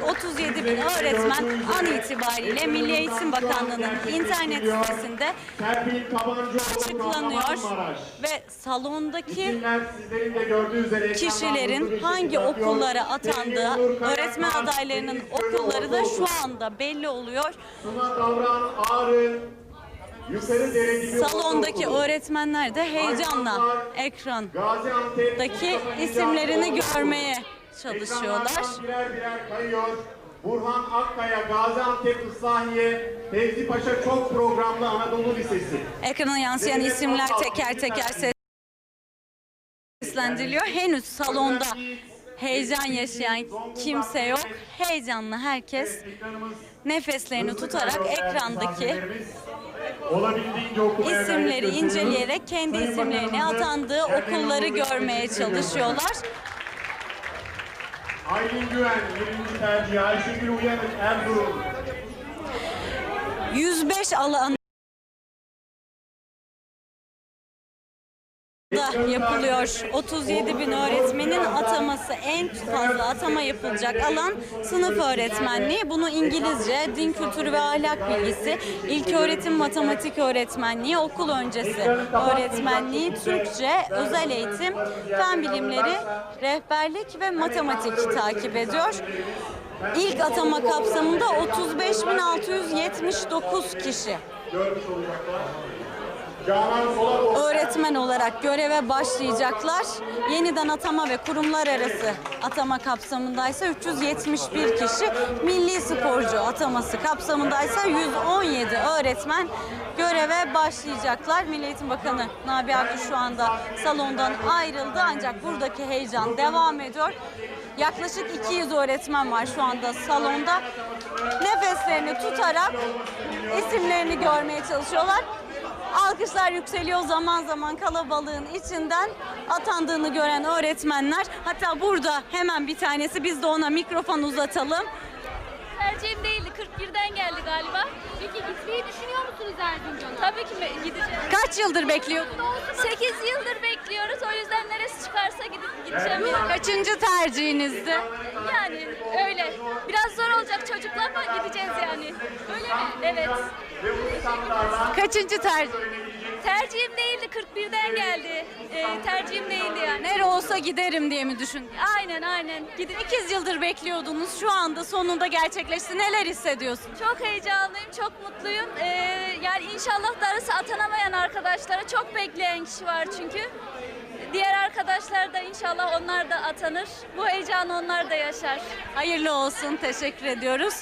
Yaklaşık 37 bin öğretmen an itibariyle Milli Eğitim Bakanlığı'nın internet sitesinde açıklanıyor ve salondaki kişilerin hangi okullara atandığı, öğretmen adaylarının okulları da şu anda belli oluyor. Salondaki öğretmenler de heyecanla ekrandaki isimlerini görmeye çalışıyorlar. Birer birer kayıyor. Burhan Akkaya, Gaziantep Islahiye, Fevzi Paşa Çok Programlı Anadolu Lisesi. Ekrana yansıyan isimler teker teker seslendiriliyor. Henüz salonda heyecan yaşayan kimse yok. Heyecanlı herkes nefeslerini tutarak ekrandaki isimleri inceleyerek kendi isimlerini atandığı okulları görmeye çalışıyorlar. Aylin Güven, 20. tercih. Ayşegül Uyanık, Erzurum. 105 alan da yapılıyor. 37 bin öğretmenin ataması en fazla atama yapılacak alan sınıf öğretmenliği. Bunu İngilizce, din kültürü ve ahlak bilgisi, ilk öğretim matematik öğretmenliği, okul öncesi öğretmenliği, Türkçe, özel eğitim, fen bilimleri, rehberlik ve matematik takip ediyor. İlk atama kapsamında 35.679 kişi. Canan Solakov. Öğretmen olarak göreve başlayacaklar. Yeniden atama ve kurumlar arası atama kapsamındaysa 371 kişi, milli sporcu ataması kapsamındaysa 117 öğretmen göreve başlayacaklar. Milli Eğitim Bakanı Nabi Akgül şu anda salondan ayrıldı ancak buradaki heyecan devam ediyor. Yaklaşık 200 öğretmen var şu anda salonda. Nefeslerini tutarak isimlerini görmeye çalışıyorlar. Alkışlar yükseliyor zaman zaman kalabalığın içinden atandığını gören öğretmenler. Hatta burada hemen bir tanesi biz de ona mikrofon uzatalım. Tercihim değildi. 41'den geldi galiba. Peki gitmeyi düşünüyor musunuz Erzincan'a? Tabii ki gideceğim. Kaç yıldır bekliyordun? 8 yıldır bekliyoruz. O yüzden neresi çıkarsa gidip gideceğim yani. Kaçıncı tercihinizdi? Yani öyle. Biraz zor olacak çocuklar ama gideceğiz yani. Öyle mi? Evet. Kaçıncı tercih? Tercihim değildi. 41'den geldi. Ee, tercihim değildi yani. Nere olsa giderim diye mi düşündün? Aynen aynen. Gidip 8 yıldır bekliyordunuz. Şu anda sonunda gerçekleşti. Neler hissediyorsun? Çok heyecanlıyım, çok mutluyum. Ee, yani inşallah darısı atanamayan arkadaşlara çok bekleyen kişi var çünkü. Diğer arkadaşlar da inşallah onlar da atanır. Bu heyecanı onlar da yaşar. Hayırlı olsun. Teşekkür ediyoruz.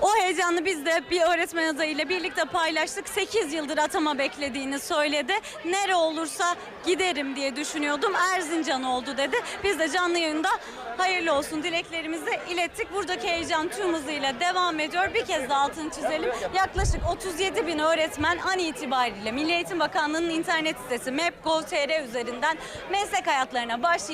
O heyecanı biz de bir öğretmen adayıyla birlikte paylaştık. 8 yıldır atama beklediğini söyledi. Nere olursa giderim diye düşünüyordum. Erzincan oldu dedi. Biz de canlı yayında hayırlı olsun dileklerimizi ilettik. Buradaki heyecan tüm hızıyla devam ediyor. Bir kez daha altını çizelim. Yaklaşık 37 bin öğretmen an itibariyle Milli Eğitim Bakanlığı'nın internet sitesi map.gov.tr üzerinden meslek hayatlarına başlayacak.